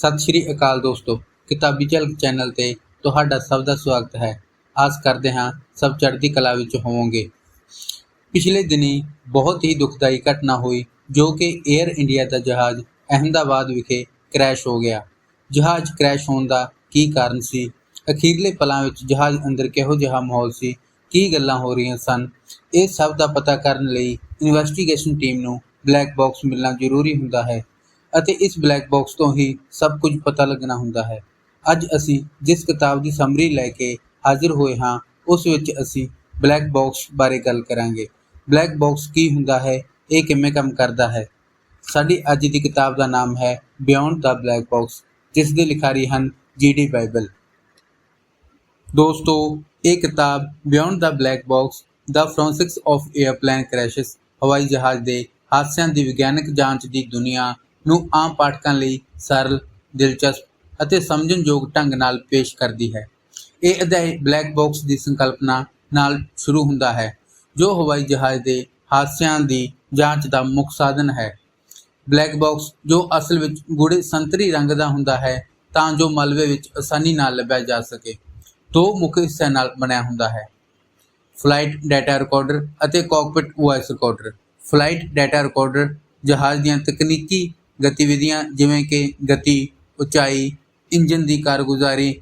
ਸਤਿ ਸ਼੍ਰੀ ਅਕਾਲ ਦੋਸਤੋ, ਕਿਤਾਬੀ ਝਲਕ ਚੈਨਲ ਤੇ ਤੁਹਾਡਾ ਸਭ ਦਾ ਸਵਾਗਤ ਹੈ। ਆਸ ਕਰਦੇ ਹਾਂ ਸਭ ਚੜ੍ਹਦੀ ਕਲਾ ਵਿੱਚ ਹੋਵੋਗੇ। ਪਿਛਲੇ ਦਿਨੀ ਬਹੁਤ ਹੀ ਦੁਖਦਾਈ ਘਟਨਾ ਹੋਈ, ਜੋ ਕਿ 에ਅਰ ਇੰਡੀਆ ਦਾ ਜਹਾਜ਼ ਅਹਿਮਦਾਬਾਦ ਵਿਖੇ ਕ੍ਰੈਸ਼ ਹੋ ਗਿਆ। ਜਹਾਜ਼ ਕ੍ਰੈਸ਼ ਹੋਣ ਦਾ ਕੀ ਕਾਰਨ ਸੀ? ਅਖੀਰਲੇ ਪਲਾਂ ਵਿੱਚ ਜਹਾਜ਼ ਅੰਦਰ ਕਿਹੋ ਜਿਹਾ ਮਾਹੌਲ ਸੀ? ਕੀ ਗੱਲਾਂ ਹੋ ਰਹੀਆਂ ਸਨ? ਇਹ ਸਭ ਦਾ ਪਤਾ ਕਰਨ ਲਈ ਇਨਵੈਸਟੀਗੇਸ਼ਨ ਟੀਮ ਨੂੰ ਬਲੈਕ ਬਾਕਸ ਮਿਲਣਾ ਜ਼ਰੂਰੀ ਹੁੰਦਾ ਹੈ। ਅਤੇ ਇਸ ਬਲੈਕ ਬਾਕਸ ਤੋਂ ਹੀ ਸਭ ਕੁਝ ਪਤਾ ਲੱਗਣਾ ਹੁੰਦਾ ਹੈ। ਅੱਜ ਅਸੀਂ ਜਿਸ ਕਿਤਾਬ ਦੀ ਸਮਰੀ ਲੈ ਕੇ ਹਾਜ਼ਰ ਹੋਏ ਹਾਂ, ਉਸ ਵਿੱਚ ਅਸੀਂ ਬਲੈਕ ਬਾਕਸ ਬਾਰੇ ਗੱਲ ਕਰਾਂਗੇ। ਬਲੈਕ ਬਾਕਸ ਕੀ ਹੁੰਦਾ ਹੈ, ਇਹ ਕਿਵੇਂ ਕੰਮ ਕਰਦਾ ਹੈ? ਸਾਡੀ ਅੱਜ ਦੀ ਕਿਤਾਬ ਦਾ ਨਾਮ ਹੈ ਬਿਯੋਂਡ ਦਾ ਬਲੈਕ ਬਾਕਸ ਜਿਸ ਦੇ ਲਿਖਾਰੀ ਹਨ ਜੀਡੀ ਬਾਈਬਲ ਦੋਸਤੋ, ਇਹ ਕਿਤਾਬ beyond the black box the forensics of airplane crashes ਹਵਾਈ ਜਹਾਜ਼ ਦੇ ਹਾਦਸਿਆਂ ਦੀ ਵਿਗਿਆਨਕ ਜਾਂਚ ਦੀ ਦੁਨੀਆ ਨੂੰ ਆਮ ਪਾਠਕਾਂ ਲਈ ਸਰਲ, ਦਿਲਚਸਪ ਅਤੇ ਸਮਝਣਯੋਗ ਢੰਗ ਨਾਲ ਪੇਸ਼ ਕਰਦੀ ਹੈ। ਇਹ ਅਧਿਆਇ ਬਲੈਕ ਬਾਕਸ ਦੀ ਸੰਕਲਪਨਾ ਨਾਲ ਸ਼ੁਰੂ ਹੁੰਦਾ ਹੈ, ਜੋ ਹਵਾਈ ਜਹਾਜ਼ ਦੇ ਹਾਦਸਿਆਂ ਦੀ ਜਾਂਚ ਦਾ ਮੁੱਖ ਸਾਧਨ ਹੈ। ਬਲੈਕ ਬਾਕਸ ਜੋ ਅਸਲ ਵਿੱਚ ਗੂੜੇ ਸੰਤਰੀ ਰੰਗ ਦਾ ਹੁੰਦਾ ਹੈ, ਤਾਂ ਜੋ ਮਲਬੇ ਵਿੱਚ ਆਸਾਨੀ ਨਾਲ ਲੱਭਿਆ ਜਾ ਸਕੇ। ਦੋ ਮੁੱਖ ਹਿੱਸਿਆਂ ਨਾਲ ਬਣਿਆ ਹੁੰਦਾ ਹੈ। ਫਲਾਈਟ ਡਾਟਾ ਰਿਕਾਰਡਰ ਅਤੇ cockpit voice recorder. Flight data recorder ਜਹਾਜ਼ ਦੀਆਂ ਤਕਨੀਕੀ ਗਤੀਵਿਧੀਆਂ ਜਿਵੇਂ ਕਿ ਗਤੀ, ਉਚਾਈ, ਇੰਜਨ ਦੀ ਕਾਰਗੁਜ਼ਾਰੀ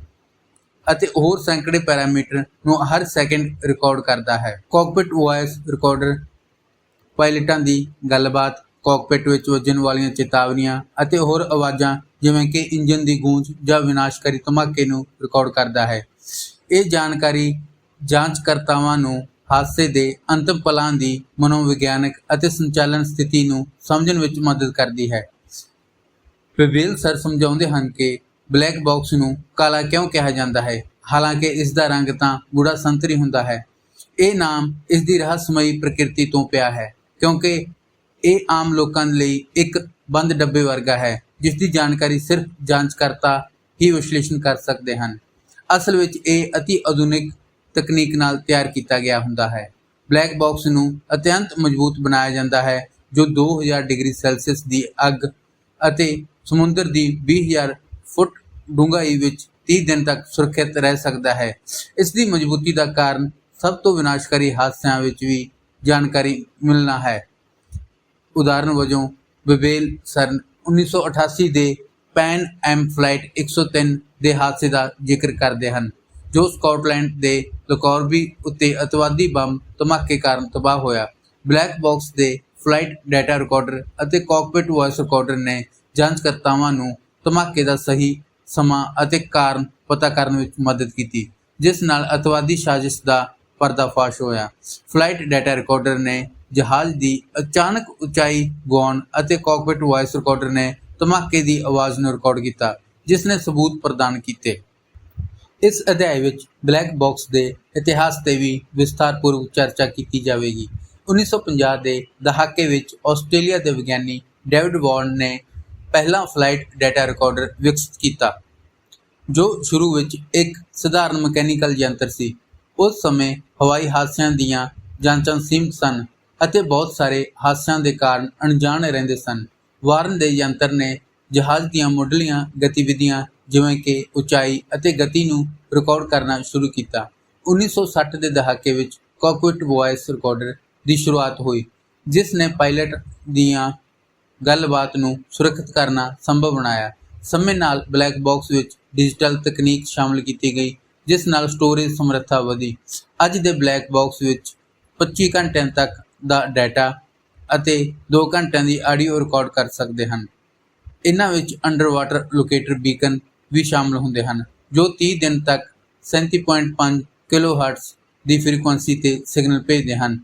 ਅਤੇ ਹੋਰ ਸੈਂਕੜੇ ਪੈਰਾਮੀਟਰ ਨੂੰ ਹਰ ਸੈਕਿੰਡ ਰਿਕਾਰਡ ਕਰਦਾ ਹੈ। ਕਾਕਪਿਟ ਵੌਇਸ ਰਿਕਾਰਡਰ ਪਾਇਲਟਾਂ ਦੀ ਗੱਲਬਾਤ ਕਾਕਪਿਟ ਵਿੱਚ ਵੱਜਣ ਵਾਲੀਆਂ ਚੇਤਾਵਨੀਆਂ ਅਤੇ ਹੋਰ ਆਵਾਜ਼ਾਂ ਜਿਵੇਂ ਕਿ ਇੰਜਨ ਦੀ ਗੂੰਜ ਜਾਂ ਵਿਨਾਸ਼ਕਾਰੀ ਧਮਾਕੇ ਨੂੰ ਰਿਕਾਰਡ ਕਰਦਾ ਹੈ। ਇਹ ਜਾਣਕਾਰੀ ਜਾਂਚਕਰਤਾਵਾਂ ਨੂੰ ਹਾਦਸੇ ਦੇ ਅੰਤਮ ਪਲਾਂ ਦੀ ਮਨੋਵਿਗਿਆਨਕ ਅਤੇ ਸੰਚਾਲਨ ਸਥਿਤੀ ਨੂੰ ਸਮਝਣ ਵਿੱਚ ਮਦਦ ਕਰਦੀ ਹੈ। ਵਿਵੇਲ ਸਰ ਸਮਝਾਉਂਦੇ ਹਨ ਕਿ ਬਲੈਕ ਬਾਕਸ ਨੂੰ ਕਾਲਾ ਕਿਉਂ ਕਿਹਾ ਜਾਂਦਾ ਹੈ? ਹਾਲਾਂਕਿ ਇਸ ਦਾ ਰੰਗ ਤਾਂ ਗੂੜਾ ਸੰਤਰੀ ਹੁੰਦਾ ਹੈ। ਇਹ ਨਾਮ ਇਸ ਦੀ ਰਹੱਸਮਈ ਪ੍ਰਕਿਰਤੀ ਤੋਂ ਪਿਆ ਹੈ, ਕਿਉਂਕਿ ਇਹ ਆਮ ਲੋਕਾਂ ਲਈ ਇੱਕ ਬੰਦ ਡੱਬੇ ਵਰਗਾ ਹੈ ਜਿਸ ਦੀ ਜਾਣਕਾਰੀ ਸਿਰਫ ਜਾਂਚਕਰਤਾ ਹੀ ਵਿਸ਼ਲੇਸ਼ਣ ਕਰ ਸਕਦੇ ਹਨ। ਅਸਲ ਵਿੱਚ ਇਹ ਅਤੀ ਆਧੁਨਿਕ ਤਕਨੀਕ ਨਾਲ ਤਿਆਰ ਕੀਤਾ ਗਿਆ ਹੁੰਦਾ ਹੈ। ਬਲੈਕ ਬਾਕਸ ਨੂੰ ਅਤਿਅੰਤ ਮਜ਼ਬੂਤ ਬਣਾਇਆ ਜਾਂਦਾ ਹੈ, ਜੋ 2000 ਡਿਗਰੀ ਸੈਲਸੀਅਸ ਦੀ ਅੱਗ ਅਤੇ ਸਮੁੰਦਰ ਦੀ 20000 ਫੁੱਟ ਡੂੰਘਾਈ ਵਿੱਚ 30 ਦਿਨ ਤੱਕ ਸੁਰੱਖਿਅਤ ਰਹਿ ਸਕਦਾ ਹੈ। ਇਸ ਦੀ ਮਜ਼ਬੂਤੀ ਦਾ ਕਾਰਨ ਸਭ ਤੋਂ ਵਿਨਾਸ਼ਕਾਰੀ ਹਾਦਸਿਆਂ ਵਿੱਚ ਵੀ ਜਾਣਕਾਰੀ ਮਿਲਣਾ ਹੈ। ਉਦਾਹਰਨ ਵਜੋਂ ਬਿਬੇਲ ਸਰ 1988 ਦੇ ਪੈਨ ਐਮ ਫਲਾਈਟ 103 ਦੇ ਹਾਦਸੇ ਦਾ ਜ਼ਿਕਰ ਕਰਦੇ ਹਨ, ਜੋ ਸਕਾਟਲੈਂਡ ਦੇ ਲਕੌਰਬੀ ਉੱਤੇ ਅਤਵਾਦੀ ਬੰਬ ਧਮਾਕੇ ਕਾਰਨ ਤਬਾਹ ਹੋਇਆ। ਬਲੈਕ ਬਾਕਸ ਦੇ ਫਲਾਈਟ ਡਾਟਾ ਰਿਕਾਰਡਰ ਅਤੇ ਕਾਕਪਿਟ ਵੌਇਸ ਰਿਕਾਰਡਰ ਨੇ ਜਾਂਚਕਰਤਾਵਾਂ ਨੂੰ ਧਮਾਕੇ ਦਾ ਸਹੀ ਸਮਾਂ ਅਤੇ ਕਾਰਨ ਪਤਾ ਕਰਨ ਵਿੱਚ ਮਦਦ ਕੀਤੀ, ਜਿਸ ਨਾਲ ਅਤਵਾਦੀ ਸਾਜ਼ਿਸ਼ ਦਾ ਪਰਦਾਫਾਸ਼ ਹੋਇਆ। ਫਲਾਈਟ ਡਾਟਾ ਰਿਕਾਰਡਰ ਨੇ ਜਹਾਜ਼ ਦੀ ਅਚਾਨਕ ਉਚਾਈ ਗੁਆਉਣ ਅਤੇ ਕਾਕਪਿਟ ਵੌਇਸ ਰਿਕਾਰਡਰ ਨੇ ਧਮਾਕੇ ਦੀ ਆਵਾਜ਼ ਨੂੰ ਰਿਕਾਰਡ ਕੀਤਾ, ਜਿਸ ਨੇ ਸਬੂਤ ਪ੍ਰਦਾਨ ਕੀਤੇ। ਇਸ ਅਧਿਆਇ ਵਿੱਚ ਬਲੈਕ ਬਾਕਸ ਦੇ ਇਤਿਹਾਸ ਤੇ ਵੀ ਵਿਸਥਾਰਪੂਰਵਕ ਚਰਚਾ ਕੀਤੀ ਜਾਵੇਗੀ। 1950 ਦੇ ਦਹਾਕੇ ਵਿੱਚ ਆਸਟ੍ਰੇਲੀਆ ਦੇ ਵਿਗਿਆਨੀ ਡੇਵਿਡ ਵਾਰਨ ਨੇ ਪਹਿਲਾ ਫਲਾਈਟ ਡਾਟਾ ਰਿਕਾਰਡਰ ਵਿਕਸਿਤ ਕੀਤਾ, ਜੋ ਸ਼ੁਰੂ ਵਿੱਚ ਇੱਕ ਸਧਾਰਨ ਮਕੈਨੀਕਲ ਯੰਤਰ ਸੀ। ਉਸ ਸਮੇਂ ਹਵਾਈ ਹਾਦਸਿਆਂ ਦੀਆਂ ਜਾਂਚਾਂ ਸੀਮਿਤ ਸਨ ਅਤੇ ਬਹੁਤ ਸਾਰੇ ਹਾਦਸਿਆਂ ਦੇ ਕਾਰਨ ਅਣਜਾਣ ਰਹਿੰਦੇ ਸਨ। ਵਾਰਨ ਦੇ ਯੰਤਰ ਨੇ ਜਹਾਜ਼ ਦੀਆਂ ਮੁੱਢਲੀਆਂ ਗਤੀਵਿਧੀਆਂ ਜਿਵੇਂ ਕਿ ਉਚਾਈ ਅਤੇ ਗਤੀ ਨੂੰ ਰਿਕਾਰਡ ਕਰਨਾ ਸ਼ੁਰੂ ਕੀਤਾ। 1960 ਦੇ ਦਹਾਕੇ ਵਿੱਚ ਕਾਕਪਿਟ ਵੌਇਸ ਰਿਕਾਰਡਰ ਦੀ ਸ਼ੁਰੂਆਤ ਹੋਈ, ਜਿਸ ਨੇ ਪਾਇਲਟ ਦੀਆਂ ਗੱਲਬਾਤ ਨੂੰ ਸੁਰੱਖਿਅਤ ਕਰਨਾ ਸੰਭਵ ਬਣਾਇਆ। ਸਮੇਂ ਨਾਲ ਬਲੈਕ ਬਾਕਸ ਵਿੱਚ ਡਿਜੀਟਲ ਤਕਨੀਕ ਸ਼ਾਮਲ ਕੀਤੀ ਗਈ, ਜਿਸ ਨਾਲ ਸਟੋਰੇਜ ਸਮਰੱਥਾ ਵਧੀ। ਅੱਜ ਦੇ ਬਲੈਕ ਬਾਕਸ ਵਿੱਚ 25 ਘੰਟਿਆਂ ਤੱਕ ਦਾ ਡਾਟਾ ਅਤੇ 2 ਘੰਟਿਆਂ ਦੀ ਆਡੀਓ ਰਿਕਾਰਡ ਕਰ ਸਕਦੇ ਹਨ। ਇਹਨਾਂ ਵਿੱਚ ਅੰਡਰ ਵਾਟਰ ਲੋਕੇਟਰ ਬੀਕਨ ਵੀ ਸ਼ਾਮਲ ਹੁੰਦੇ ਹਨ, ਜੋ 30 ਦਿਨ ਤੱਕ 37.5 ਕਿਲੋਹਰਟਜ਼ ਦੀ ਫ੍ਰੀਕੁਐਂਸੀ ਤੇ ਸਿਗਨਲ ਭੇਜਦੇ ਹਨ।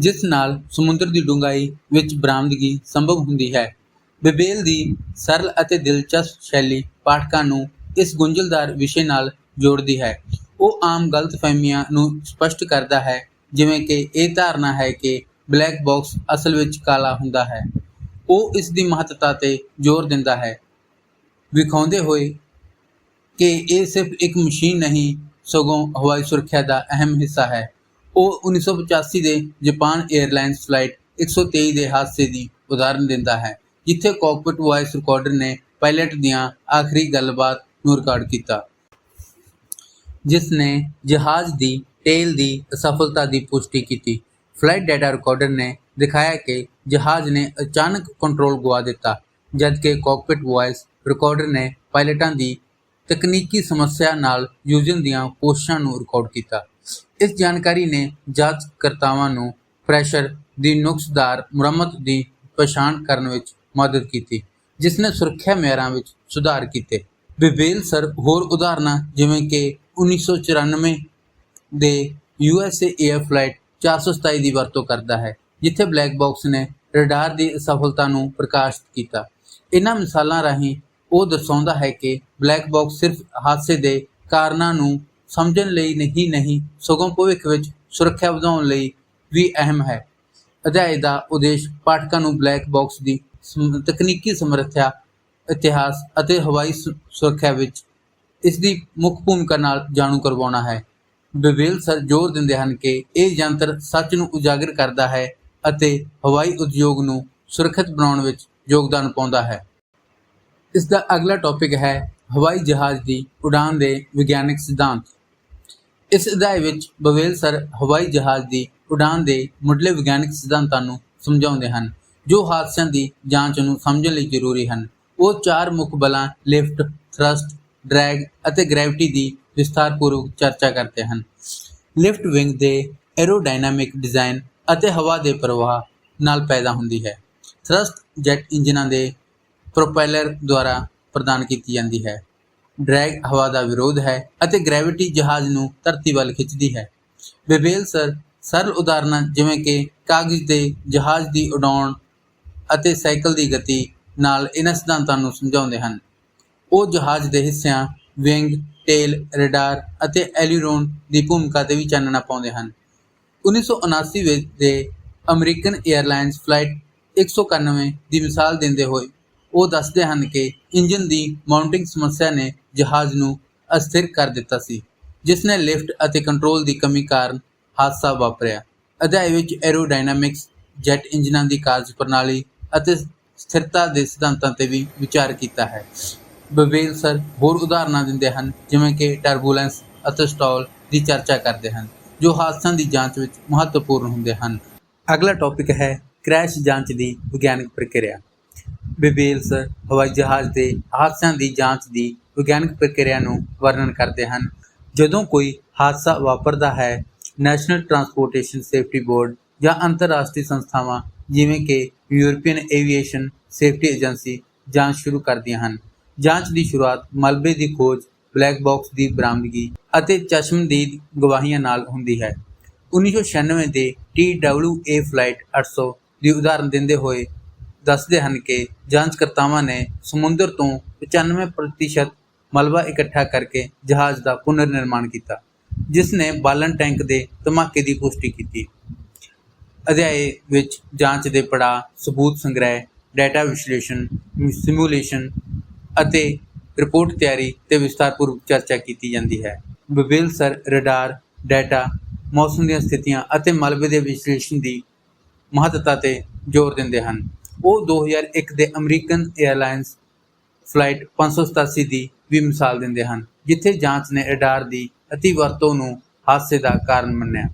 ਜਿਸ ਨਾਲ ਸਮੁੰਦਰ ਦੀ ਡੂੰਘਾਈ ਵਿੱਚ ਬਰਾਮਦਗੀ ਸੰਭਵ ਹੁੰਦੀ ਹੈ। ਬਿਬੇਲ ਦੀ ਸਰਲ ਅਤੇ ਦਿਲਚਸਪ ਸ਼ੈਲੀ ਪਾਠਕਾਂ ਨੂੰ ਇਸ ਗੁੰਝਲਦਾਰ ਵਿਸ਼ੇ ਨਾਲ ਜੋੜਦੀ ਹੈ। ਉਹ ਆਮ ਗਲਤਫਹਿਮੀਆਂ ਨੂੰ ਸਪਸ਼ਟ ਕਰਦਾ ਹੈ, ਜਿਵੇਂ ਕਿ ਇਹ ਧਾਰਨਾ ਹੈ ਕਿ ਬਲੈਕ ਬਾਕਸ ਅਸਲ ਵਿੱਚ ਕਾਲਾ ਹੁੰਦਾ ਹੈ। ਉਹ ਇਸ ਦੀ ਮਹੱਤਤਾ ਤੇ ਜ਼ੋਰ ਦਿੰਦਾ ਹੈ। ਵਿਖਾਉਂਦੇ ਹੋਏ ਕਿ ਇਹ ਸਿਰਫ ਇੱਕ ਮਸ਼ੀਨ ਨਹੀਂ, ਸਗੋਂ ਹਵਾਈ ਸੁਰੱਖਿਆ ਦਾ ਅਹਿਮ ਹਿੱਸਾ ਹੈ। ਉਹ 1985 ਦੇ ਜਾਪਾਨ 에ਅਰਲਾਈਨਸ ਫਲਾਈਟ 123 ਦੇ ਹਾਦਸੇ ਦੀ ਉਦਾਹਰਨ ਦਿੰਦਾ ਹੈ, ਜਿੱਥੇ ਕਾਕਪਿਟ ਵੌਇਸ ਰਿਕਾਰਡਰ ਨੇ ਪਾਇਲਟ ਦੀਆਂ ਆਖਰੀ ਗੱਲਬਾਤ ਨੂੰ ਰਿਕਾਰਡ ਕੀਤਾ। ਜਿਸ ਨੇ ਜਹਾਜ਼ ਦੀ ਟੇਲ ਦੀ ਅਸਫਲਤਾ ਦੀ ਪੁਸ਼ਟੀ ਕੀਤੀ। ਫਲਾਈਟ ਡਾਟਾ ਰਿਕਾਰਡਰ ਨੇ ਦਿਖਾਇਆ ਕਿ ਜਹਾਜ਼ ਨੇ ਅਚਾਨਕ ਕੰਟਰੋਲ ਗੁਆ ਦਿੱਤਾ, ਜਦਕਿ ਕੌਕਪਿਟ ਵੌਇਸ ਰਿਕਾਰਡਰ ਨੇ ਪਾਇਲਟਾਂ ਦੀ ਤਕਨੀਕੀ ਸਮੱਸਿਆ ਨਾਲ ਜੂਝਣ ਦੀਆਂ ਕੋਸ਼ਿਸ਼ਾਂ ਨੂੰ ਰਿਕਾਰਡ ਕੀਤਾ। ਇਸ ਜਾਣਕਾਰੀ ਨੇ ਜਾਂਚਕਰਤਾਵਾਂ ਨੂੰ ਪ੍ਰੈਸ਼ਰ ਦੀ ਨੁਕਸਦਾਰ ਮੁਰੰਮਤ ਦੀ ਪਛਾਣ ਕਰਨ ਵਿੱਚ ਮਦਦ ਕੀਤੀ, ਜਿਸ ਨੇ ਸੁਰੱਖਿਆ ਮਿਆਰਾਂ ਵਿੱਚ ਸੁਧਾਰ ਕੀਤੇ। ਵਿਵੇਲ ਸਰ, ਹੋਰ ਉਦਾਹਰਨਾਂ ਜਿਵੇਂ ਕਿ 1994 ਦੇ ਯੂਐਸਏ 에ਅਰ ਫਲਾਈਟ 427 ਦੀ ਵਰਤੋਂ ਕਰਦਾ ਹੈ, ਜਿੱਥੇ ਬਲੈਕ ਬਾਕਸ ਨੇ ਰਡਾਰ ਦੀ ਅਸਫਲਤਾ ਨੂੰ ਪ੍ਰਕਾਸ਼ਿਤ ਕੀਤਾ। ਇਹਨਾਂ ਮਿਸਾਲਾਂ ਰਾਹੀਂ ਉਹ ਦਰਸਾਉਂਦਾ ਹੈ ਕਿ ਬਲੈਕ ਬਾਕਸ ਸਿਰਫ ਹਾਦਸੇ ਦੇ ਕਾਰਨਾਂ ਨੂੰ ਸਮਝਣ ਲਈ ਨਹੀਂ ਨਹੀਂ, ਸਗੋਂ ਭਵਿੱਖ ਵਿੱਚ ਸੁਰੱਖਿਆ ਵਧਾਉਣ ਲਈ ਵੀ ਅਹਿਮ ਹੈ। ਅਧਿਆਇ ਦਾ ਉਦੇਸ਼ ਪਾਠਕਾਂ ਨੂੰ ਬਲੈਕ ਬਾਕਸ ਦੀ ਸਮ- ਤਕਨੀਕੀ ਸਮਰੱਥਾ, ਇਤਿਹਾਸ ਅਤੇ ਹਵਾਈ ਸੁ- ਸੁਰੱਖਿਆ ਵਿੱਚ ਇਸ ਦੀ ਮੁੱਖ ਭੂਮਿਕਾ ਨਾਲ ਜਾਣੂ ਕਰਵਾਉਣਾ ਹੈ। ਬਿਵੇਲ ਸਰ ਜ਼ੋਰ ਦਿੰਦੇ ਹਨ ਕਿ ਇਹ ਯੰਤਰ ਸੱਚ ਨੂੰ ਉਜਾਗਰ ਕਰਦਾ ਹੈ ਅਤੇ ਹਵਾਈ ਉਦਯੋਗ ਨੂੰ ਸੁਰੱਖਿਅਤ ਬਣਾਉਣ ਵਿੱਚ ਯੋਗਦਾਨ ਪਾਉਂਦਾ ਹੈ। ਇਸ ਦਾ ਅਗਲਾ ਟੌਪਿਕ ਹੈ ਹਵਾਈ ਜਹਾਜ਼ ਦੀ ਉਡਾਨ ਦੇ ਵਿਗਿਆਨਕ ਸਿਧਾਂਤ। ਇਸ ਅਧਿਆਇ ਵਿੱਚ ਬਵੇਲ ਸਰ ਹਵਾਈ ਜਹਾਜ਼ ਦੀ ਉਡਾਨ ਦੇ ਮੁੱਢਲੇ ਵਿਗਿਆਨਕ ਸਿਧਾਂਤਾਂ ਨੂੰ ਸਮਝਾਉਂਦੇ ਹਨ, ਜੋ ਹਾਦਸਿਆਂ ਦੀ ਜਾਂਚ ਨੂੰ ਸਮਝਣ ਲਈ ਜ਼ਰੂਰੀ ਹਨ। ਉਹ ਚਾਰ ਮੁੱਖ ਬਲਾਂ, ਲਿਫਟ, ਥਰਸਟ, ਡਰੈਗ ਅਤੇ ਗ੍ਰੈਵਿਟੀ ਦੀ ਵਿਸਥਾਰਪੂਰਵਕ ਚਰਚਾ ਕਰਦੇ ਹਨ। ਲਿਫਟ ਵਿੰਗ ਦੇ ਐਰੋਡਾਇਨਾਮਿਕ ਡਿਜ਼ਾਈਨ ਅਤੇ ਹਵਾ ਦੇ ਪ੍ਰਵਾਹ ਨਾਲ ਪੈਦਾ ਹੁੰਦੀ ਹੈ। ਥਰਸਟ ਜੈਟ ਇੰਜਨਾਂ ਦੇ ਪ੍ਰੋਪੈਲਰ ਦੁਆਰਾ ਪ੍ਰਦਾਨ ਕੀਤੀ ਜਾਂਦੀ ਹੈ। ਡਰੈਗ ਹਵਾ ਦਾ ਵਿਰੋਧ ਹੈ ਅਤੇ ਗ੍ਰੈਵਿਟੀ ਜਹਾਜ਼ ਨੂੰ ਧਰਤੀ ਵੱਲ ਖਿੱਚਦੀ ਹੈ। ਬੇਬੇਲ ਸਰ ਸਰਲ ਉਦਾਹਰਨਾਂ ਜਿਵੇਂ ਕਿ ਕਾਗਜ਼ ਦੇ ਜਹਾਜ਼ ਦੀ ਉਡਾਉਣ ਅਤੇ ਸਾਈਕਲ ਦੀ ਗਤੀ ਨਾਲ ਇਹਨਾਂ ਸਿਧਾਂਤਾਂ ਨੂੰ ਸਮਝਾਉਂਦੇ ਹਨ। ਉਹ ਜਹਾਜ਼ ਦੇ ਹਿੱਸਿਆਂ, ਵਿੰਗ, ਟੇਲ, ਰਡਾਰ ਅਤੇ ਐਲੀਰੋਨ ਦੀ ਭੂਮਿਕਾ ਤੇ ਵੀ ਚਾਨਣਾ ਪਾਉਂਦੇ ਹਨ। 1979 ਵਿੱਚ ਦੇ ਅਮਰੀਕਨ 에ਅਰਲਾਈਨਸ ਫਲਾਈਟ 191 ਦੀ ਮਿਸਾਲ ਦਿੰਦੇ ਹੋਏ ਉਹ ਦੱਸਦੇ ਹਨ ਕਿ ਇੰਜਨ ਦੀ ਮਾਊਂਟਿੰਗ ਸਮੱਸਿਆ ਨੇ ਜਹਾਜ਼ ਨੂੰ ਅਸਥਿਰ ਕਰ ਦਿੱਤਾ ਸੀ, ਜਿਸ ਨੇ ਲਿਫਟ ਅਤੇ ਕੰਟਰੋਲ ਦੀ ਕਮੀ ਕਾਰਨ ਹਾਦਸਾ ਵਾਪਰਿਆ। ਅਧਿਆਇ ਵਿੱਚ ਐਰੋਡਾਇਨਾਮਿਕਸ ਜੈਟ ਇੰਜਨਾਂ ਦੀ ਕਾਰਜ ਪ੍ਰਣਾਲੀ ਅਤੇ ਸਥਿਰਤਾ ਦੇ ਸਿਧਾਂਤਾਂ ਤੇ ਵੀ ਵਿਚਾਰ ਕੀਤਾ ਹੈ। ਬਵੇਲ ਸਰ ਹੋਰ ਉਦਾਹਰਨਾਂ ਦਿੰਦੇ ਹਨ, ਜਿਵੇਂ ਕਿ ਟਰਬੂਲੈਂਸ ਅਤੇ ਸਟਾਲ ਦੀ ਚਰਚਾ ਕਰਦੇ ਹਨ, ਜੋ ਹਾਦਸਿਆਂ ਦੀ ਜਾਂਚ ਵਿੱਚ ਮਹੱਤਵਪੂਰਨ ਹੁੰਦੇ ਹਨ। ਅਗਲਾ ਟੌਪਿਕ ਹੈ ਕ੍ਰੈਸ਼ ਜਾਂਚ ਦੀ ਵਿਗਿਆਨਕ ਪ੍ਰਕਿਰਿਆ। ਬੇਬੇਲਸ ਹਵਾਈ ਜਹਾਜ਼ ਦੇ ਹਾਦਸਿਆਂ ਦੀ ਜਾਂਚ ਦੀ ਵਿਗਿਆਨਕ ਪ੍ਰਕਿਰਿਆ ਨੂੰ ਵਰਣਨ ਕਰਦੇ ਹਨ। ਜਦੋਂ ਕੋਈ ਹਾਦਸਾ ਵਾਪਰਦਾ ਹੈ ਨੈਸ਼ਨਲ ਟਰਾਂਸਪੋਰਟੇਸ਼ਨ ਸੇਫਟੀ ਬੋਰਡ ਜਾਂ ਅੰਤਰਰਾਸ਼ਟਰੀ ਸੰਸਥਾਵਾਂ, ਜਿਵੇਂ ਕਿ ਯੂਰਪੀਅਨ ਏਵੀਏਸ਼ਨ ਸੇਫਟੀ ਏਜੰਸੀ ਜਾਂਚ ਸ਼ੁਰੂ ਕਰਦੀਆਂ ਹਨ। ਜਾਂਚ ਦੀ ਸ਼ੁਰੂਆਤ ਮਲਬੇ ਦੀ ਖੋਜ ਬਲੈਕ ਬਾਕਸ ਦੀ ਬਰਾਮਦਗੀ ਅਤੇ ਚਸ਼ਮਦੀਦ ਗਵਾਹੀਆਂ ਨਾਲ ਹੁੰਦੀ ਹੈ। 1996 ਦੇ TWA ਫਲਾਈਟ 800 ਦੀ ਉਦਾਹਰਨ ਦਿੰਦੇ ਹੋਏ ਦੱਸਦੇ ਹਨ ਕਿ ਜਾਂਚਕਰਤਾਵਾਂ ਨੇ ਸਮੁੰਦਰ ਤੋਂ 95% ਮਲਬਾ ਇਕੱਠਾ ਕਰਕੇ ਜਹਾਜ਼ ਦਾ ਪੁਨਰ ਨਿਰਮਾਣ ਕੀਤਾ, ਜਿਸ ਨੇ ਬਾਲਣ ਟੈਂਕ ਦੇ ਧਮਾਕੇ ਦੀ ਪੁਸ਼ਟੀ ਕੀਤੀ। ਅਧਿਆਏ ਵਿੱਚ ਜਾਂਚ ਦੇ ਪੜਾਅ, ਸਬੂਤ ਸੰਗ੍ਰਹਿ, ਡਾਟਾ ਵਿਸ਼ਲੇਸ਼ਣ, ਸਿਮੂਲੇਸ਼ਨ ਅਤੇ ਰਿਪੋਰਟ ਤਿਆਰੀ ਤੇ ਵਿਸਤਾਰਪੂਰਵਕ ਚਰਚਾ ਕੀਤੀ ਜਾਂਦੀ ਹੈ। ਬਬੇਲ ਸਰ, ਰਡਾਰ, ਡਾਟਾ, ਮੌਸਮ ਦੀਆਂ ਸਥਿਤੀਆਂ ਅਤੇ ਮਲਬੇ ਦੇ ਵਿਸ਼ਲੇਸ਼ਣ ਦੀ ਮਹੱਤਤਾ ਤੇ ਜ਼ੋਰ ਦਿੰਦੇ ਹਨ। ਉਹ 2001 ਦੇ ਅਮਰੀਕਨ 에ਅਰਲਾਈਨਸ ਫਲਾਈਟ 587 ਦੀ ਵੀ ਮਿਸਾਲ ਦਿੰਦੇ ਹਨ, ਜਿੱਥੇ ਜਾਂਚ ਨੇ ਰਡਾਰ ਦੀ ਅਤੀ ਵਰਤੋਂ ਨੂੰ ਹਾਦਸੇ ਦਾ ਕਾਰਨ ਮੰਨਿਆ।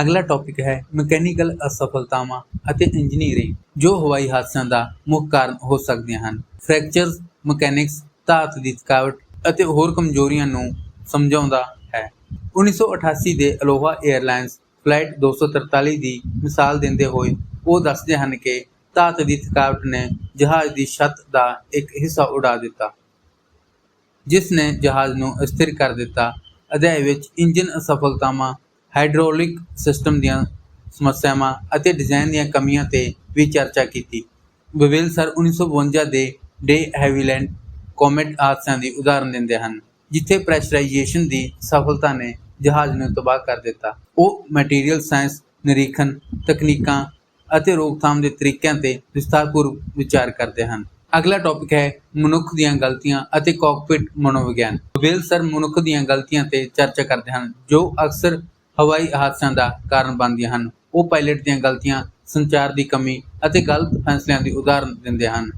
ਅਗਲਾ ਟੌਪਿਕ ਹੈ ਮਕੈਨੀਕਲ ਅਸਫਲਤਾਵਾਂ ਅਤੇ ਇੰਜੀਨੀਅਰਿੰਗ ਜੋ ਹਵਾਈ ਹਾਦਸਿਆਂ ਦਾ ਮੁੱਖ ਕਾਰਨ ਹੋ ਸਕਦੀਆਂ ਹਨ। ਫ੍ਰੈਕਚਰਸ ਮਕੈਨਿਕਸ ਧਾਤ ਦੀ ਥਕਾਵਟ ਅਤੇ ਹੋਰ ਕਮਜ਼ੋਰੀਆਂ ਨੂੰ ਸਮਝਾਉਂਦਾ ਹੈ। 1988 ਦੇ ਅਲੋਹਾ 에ਅਰਲਾਈਨਸ ਫਲਾਈਟ 243 ਦੀ ਮਿਸਾਲ ਦਿੰਦੇ ਹੋਏ ਉਹ ਦੱਸਦੇ ਹਨ ਕਿ ਧਾਤ ਦੀ ਥਕਾਵਟ ਨੇ ਜਹਾਜ਼ ਦੀ ਛੱਤ ਦਾ ਇੱਕ ਹਿੱਸਾ ਉਡਾ ਦਿੱਤਾ। ਜਿਸ ਨੇ ਜਹਾਜ਼ ਨੂੰ ਅਸਥਿਰ ਕਰ ਦਿੱਤਾ। ਅਧਿਆਇ ਵਿੱਚ ਇੰਜਨ ਅਸਫਲਤਾਵਾਂ, ਹਾਈਡ੍ਰੋਲਿਕ ਸਿਸਟਮ ਦੀਆਂ ਸਮੱਸਿਆਵਾਂ ਅਤੇ ਡਿਜ਼ਾਈਨ ਦੀਆਂ ਕਮੀਆਂ ਤੇ ਵੀ ਚਰਚਾ ਕੀਤੀ। ਵਿਵਿਲ ਸਰ 1952 ਦੇ ਡੇ ਹੈਵੀਲੈਂਡ ਕੋਮੇਟ ਹਾਦਸਿਆਂ ਦੀ ਉਦਾਹਰਨ ਦਿੰਦੇ ਹਨ, ਜਿੱਥੇ ਪ੍ਰੈਸ਼ਰਾਈਜੇਸ਼ਨ ਦੀ ਸਫਲਤਾ ਨੇ ਜਹਾਜ਼ ਨੂੰ ਤਬਾਹ ਕਰ ਦਿੱਤਾ। ਉਹ ਮਟੀਰੀਅਲ ਸਾਇੰਸ, ਨਿਰੀਖਣ ਤਕਨੀਕਾਂ ਅਤੇ ਰੋਕਥਾਮ ਦੇ ਤਰੀਕਿਆਂ ਤੇ ਵਿਸਥਾਰਪੂਰਵਕ ਵਿਚਾਰ ਕਰਦੇ ਹਨ। ਅਗਲਾ ਟੌਪਿਕ ਹੈ ਮਨੁੱਖ ਦੀਆਂ ਗਲਤੀਆਂ ਅਤੇ ਕਾਕਪਿਟ ਮਨੋਵਿਗਿਆਨ। ਵੇਲ ਸਰ ਮਨੁੱਖ ਦੀਆਂ ਗਲਤੀਆਂ ਤੇ ਚਰਚਾ ਕਰਦੇ ਹਨ, ਜੋ ਅਕਸਰ ਹਵਾਈ ਹਾਦਸਿਆਂ ਦਾ ਕਾਰਨ ਬਣਦੀਆਂ ਹਨ। ਉਹ ਪਾਇਲਟ ਦੀਆਂ ਗਲਤੀਆਂ, ਸੰਚਾਰ ਦੀ ਕਮੀ ਅਤੇ ਗਲਤ ਫੈਸਲਿਆਂ ਦੀ ਉਦਾਹਰਨ ਦਿੰਦੇ ਹਨ।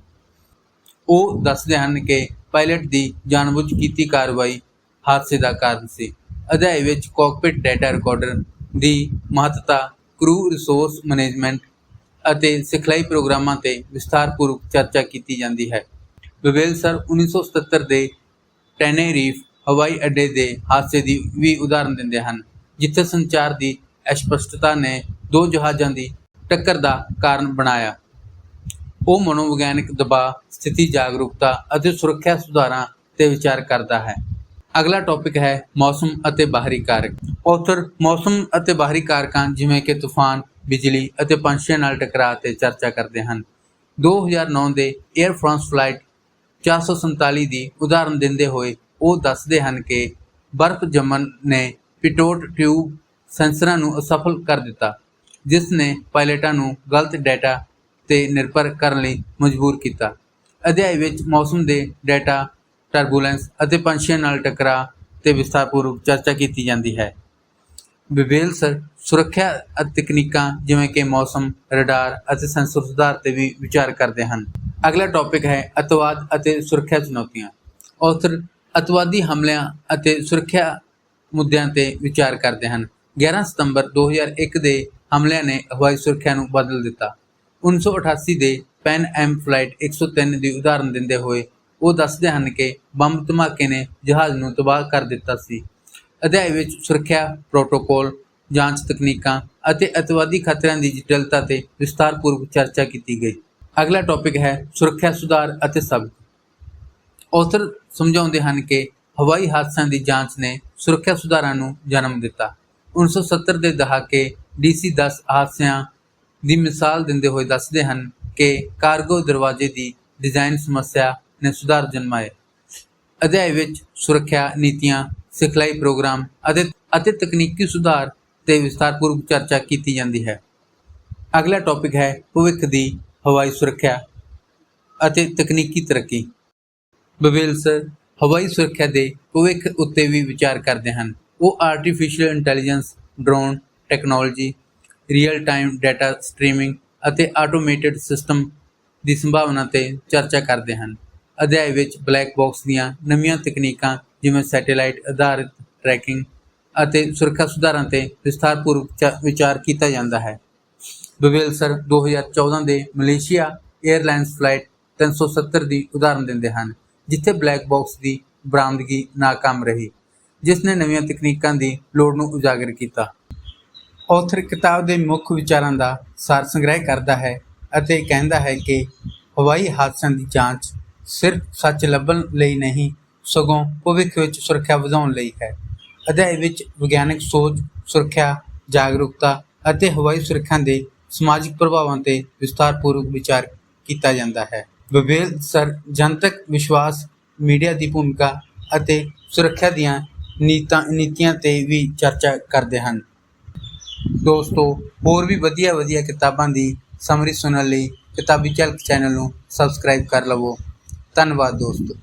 ਉਹ ਦੱਸਦੇ ਹਨ ਕਿ ਪਾਇਲਟ ਦੀ ਜਾਣਬੁੱਝ ਕੀਤੀ ਕਾਰਵਾਈ ਹਾਦਸੇ ਦਾ ਕਾਰਨ ਸੀ। ਅਧਿਆਇ ਵਿੱਚ ਕਾਕਪਿਟ ਡਾਟਾ ਰਿਕਾਰਡਰ ਦੀ ਮਹੱਤਤਾ ਕਰੂ ਰਿਸੋਰਸ ਮੈਨੇਜਮੈਂਟ ਅਤੇ ਸਿਖਲਾਈ ਪ੍ਰੋਗਰਾਮਾਂ ਤੇ ਵਿਸਥਾਰਪੂਰਵਕ ਚਰਚਾ ਕੀਤੀ ਜਾਂਦੀ ਹੈ। ਵਿਵੇਲ ਸਰ 1977 ਦੇ ਟੈਨੇਰੀਫ ਹਵਾਈ ਅੱਡੇ ਦੇ ਹਾਦਸੇ ਦੀ ਵੀ ਉਦਾਹਰਨ ਦਿੰਦੇ ਹਨ, ਜਿੱਥੇ ਸੰਚਾਰ ਦੀ ਅਸਪਸ਼ਟਤਾ ਨੇ ਦੋ ਜਹਾਜ਼ਾਂ ਦੀ ਟੱਕਰ ਦਾ ਕਾਰਨ ਬਣਾਇਆ। ਉਹ ਮਨੋਵਿਗਿਆਨਕ ਦਬਾਅ, ਸਥਿਤੀ ਜਾਗਰੂਕਤਾ ਅਤੇ ਸੁਰੱਖਿਆ ਸੁਧਾਰਾਂ ਤੇ ਵਿਚਾਰ ਕਰਦਾ ਹੈ। ਅਗਲਾ ਟੌਪਿਕ ਹੈ ਮੌਸਮ ਅਤੇ ਬਾਹਰੀ ਕਾਰਕ। ਔਥਰ ਮੌਸਮ ਅਤੇ ਬਾਹਰੀ ਕਾਰਕਾਂ ਜਿਵੇਂ ਕਿ ਤੂਫਾਨ ਬਿਜਲੀ ਅਤੇ ਪੰਛੀਆਂ ਨਾਲ ਟਕਰਾਅ ਤੇ ਚਰਚਾ ਕਰਦੇ ਹਨ। 2009 ਦੇ 에ਅਰ ਫਰਾਂਸ ਫਲਾਈਟ 447 ਦੀ ਉਦਾਹਰਨ ਦਿੰਦੇ ਹੋਏ ਉਹ ਦੱਸਦੇ ਹਨ ਕਿ ਬਰਫ਼ ਜੰਮਣ ਨੇ ਪਿਟੋਟ ਟਿਊਬ ਸੈਂਸਰਾਂ ਨੂੰ ਅਸਫਲ ਕਰ ਦਿੱਤਾ, ਜਿਸ ਨੇ ਪਾਇਲਟਾਂ ਨੂੰ ਗਲਤ ਡਾਟਾ ਤੇ ਨਿਰਭਰ ਕਰਨ ਲਈ ਮਜਬੂਰ ਕੀਤਾ। ਅਧਿਆਇ ਵਿੱਚ ਮੌਸਮ ਦੇ ਡਾਟਾ, ਟਰਬੂਲੈਂਸ ਅਤੇ ਪੰਛੀਆਂ ਨਾਲ ਟਕਰਾਅ ਤੇ ਵਿਸਥਾਰਪੂਰਵਕ ਚਰਚਾ ਕੀਤੀ ਜਾਂਦੀ ਹੈ। ਵਿਵੇਲ ਸਰ ਸੁਰੱਖਿਆ ਅਤੇ ਤਕਨੀਕਾਂ ਜਿਵੇਂ ਕਿ ਮੌਸਮ, ਰਡਾਰ ਅਤੇ ਸੈਂਸਰ ਸੁਧਾਰ ਤੇ ਵੀ ਵਿਚਾਰ ਕਰਦੇ ਹਨ। ਅਗਲਾ ਟੌਪਿਕ ਹੈ ਅਤਵਾਦ ਅਤੇ ਸੁਰੱਖਿਆ ਚੁਣੌਤੀਆਂ। ਔਥਰ ਅਤਵਾਦੀ ਹਮਲਿਆਂ ਅਤੇ ਸੁਰੱਖਿਆ ਮੁੱਦਿਆਂ ਤੇ ਵਿਚਾਰ ਕਰਦੇ ਹਨ। 11 ਸਤੰਬਰ 2001 ਦੇ ਹਮਲਿਆਂ ਨੇ ਹਵਾਈ ਸੁਰੱਖਿਆ ਨੂੰ ਬਦਲ ਦਿੱਤਾ। 1988 ਦੇ ਪੈਨ ਐਮ ਫਲਾਈਟ 103 ਦੀ ਉਦਾਹਰਨ ਦਿੰਦੇ ਹੋਏ ਉਹ ਦੱਸਦੇ ਹਨ ਕਿ ਬੰਬ ਧਮਾਕੇ ਨੇ ਜਹਾਜ਼ ਨੂੰ ਤਬਾਹ ਕਰ ਦਿੱਤਾ ਸੀ। ਅਧਿਆਇ ਵਿੱਚ ਸੁਰੱਖਿਆ ਪ੍ਰੋਟੋਕੋਲ ਜਾਂਚ ਤਕਨੀਕਾਂ ਅਤੇ ਅਤਵਾਦੀ ਖਤਰਿਆਂ ਦੀ ਜਟਿਲਤਾ ਤੇ ਵਿਸਥਾਰਪੂਰਵਕ ਚਰਚਾ ਕੀਤੀ ਗਈ। ਅਗਲਾ ਟੌਪਿਕ ਹੈ ਸੁਰੱਖਿਆ, ਸੁਧਾਰ ਅਤੇ ਸਬਕ। ਔਥਰ ਸਮਝਾਉਂਦੇ ਹਨ ਕਿ ਹਵਾਈ ਹਾਦਸਿਆਂ ਦੀ ਜਾਂਚ ਨੇ ਸੁਰੱਖਿਆ ਸੁਧਾਰਾਂ ਨੂੰ ਜਨਮ ਦਿੱਤਾ। 1970 ਦੇ ਦਹਾਕੇ DC-10 ਹਾਦਸਿਆਂ ਦੀ ਮਿਸਾਲ ਦਿੰਦੇ ਹੋਏ ਦੱਸਦੇ ਹਨ ਕਿ ਕਾਰਗੋ ਦਰਵਾਜ਼ੇ ਦੀ ਡਿਜ਼ਾਈਨ ਸਮੱਸਿਆ ਨੇ ਸੁਧਾਰ ਜਨਮਾਏ। ਅਧਿਆਇ ਵਿੱਚ ਸੁਰੱਖਿਆ ਨੀਤੀਆਂ, ਸਿਖਲਾਈ ਪ੍ਰੋਗਰਾਮ ਅਤੇ ਅਤੇ ਤਕਨੀਕੀ ਸੁਧਾਰ ਤੇ ਵਿਸਥਾਰਪੂਰਵਕ ਚਰਚਾ ਕੀਤੀ ਜਾਂਦੀ ਹੈ। ਅਗਲਾ ਟੌਪਿਕ ਹੈ ਭਵਿੱਖ ਦੀ ਹਵਾਈ ਸੁਰੱਖਿਆ ਅਤੇ ਤਕਨੀਕੀ ਤਰੱਕੀ। ਬਵੇਲਸ ਹਵਾਈ ਸੁਰੱਖਿਆ ਦੇ ਭਵਿੱਖ ਉੱਤੇ ਵੀ ਵਿਚਾਰ ਕਰਦੇ ਹਨ। ਉਹ artificial intelligence drone technology real time data streaming ਅਤੇ ਆਟੋਮੇਟਿਡ ਸਿਸਟਮ ਦੀ ਸੰਭਾਵਨਾ ਤੇ ਚਰਚਾ ਕਰਦੇ ਹਨ। ਅਧਿਆਇ ਵਿੱਚ ਬਲੈਕ ਬਾਕਸ ਦੀਆਂ ਨਵੀਆਂ ਤਕਨੀਕਾਂ ਜਿਵੇਂ ਸੈਟੇਲਾਈਟ ਆਧਾਰਿਤ ਟਰੈਕਿੰਗ ਅਤੇ ਸੁਰੱਖਿਆ ਸੁਧਾਰਾਂ ਤੇ ਵਿਸਥਾਰਪੂਰਵਕ ਚ- ਵਿਚਾਰ ਕੀਤਾ ਜਾਂਦਾ ਹੈ। ਬਵੇਲ ਸਰ 2014 ਦੇ ਮਲੇਸ਼ੀਆ 에ਅਰਲਾਈਨਸ ਫਲਾਈਟ 370 ਦੀ ਉਦਾਹਰਨ ਦਿੰਦੇ ਹਨ, ਜਿੱਥੇ ਬਲੈਕ ਬਾਕਸ ਦੀ ਬਰਾਮਦਗੀ ਨਾਕਾਮ ਰਹੀ, ਜਿਸ ਨੇ ਨਵੀਆਂ ਤਕਨੀਕਾਂ ਦੀ ਲੋੜ ਨੂੰ ਉਜਾਗਰ ਕੀਤਾ। ਔਥਰ ਕਿਤਾਬ ਦੇ ਮੁੱਖ ਵਿਚਾਰਾਂ ਦਾ ਸਾਰ ਸੰਗ੍ਰਹਿ ਕਰਦਾ ਹੈ ਅਤੇ ਕਹਿੰਦਾ ਹੈ ਕਿ ਹਵਾਈ ਹਾਦਸਿਆਂ ਦੀ ਜਾਂਚ ਸਿਰਫ ਸੱਚ ਲੱਭਣ ਲਈ ਨਹੀਂ, ਸਗੋਂ ਭਵਿੱਖ ਵਿੱਚ ਸੁਰੱਖਿਆ ਵਧਾਉਣ ਲਈ ਹੈ। ਅਧਿਆਇ ਵਿੱਚ ਵਿਗਿਆਨਕ ਸੋਚ, ਸੁਰੱਖਿਆ, ਜਾਗਰੂਕਤਾ ਅਤੇ ਹਵਾਈ ਸੁਰੱਖਿਆ ਦੇ ਸਮਾਜਿਕ ਪ੍ਰਭਾਵਾਂ ਤੇ ਵਿਸਥਾਰਪੂਰਵਕ ਵਿਚਾਰ ਕੀਤਾ ਜਾਂਦਾ ਹੈ। ਵਿਵੇਲ ਸਰ ਜਨਤਕ ਵਿਸ਼ਵਾਸ, ਮੀਡੀਆ ਦੀ ਭੂਮਿਕਾ ਅਤੇ ਸੁਰੱਖਿਆ ਦੀਆਂ ਨੀਤਾਂ, ਨੀਤੀਆਂ ਤੇ ਵੀ ਚਰਚਾ ਕਰਦੇ ਹਨ। ਦੋਸਤੋ, ਹੋਰ ਵੀ ਵਧੀਆ ਵਧੀਆ ਕਿਤਾਬਾਂ ਦੀ ਸਮਰੀ ਸੁਣਨ ਲਈ ਕਿਤਾਬੀ ਝਲਕ ਚੈਨਲ ਨੂੰ ਸਬਸਕ੍ਰਾਈਬ ਕਰ ਲਵੋ। ਧੰਨਵਾਦ ਦੋਸਤੋ।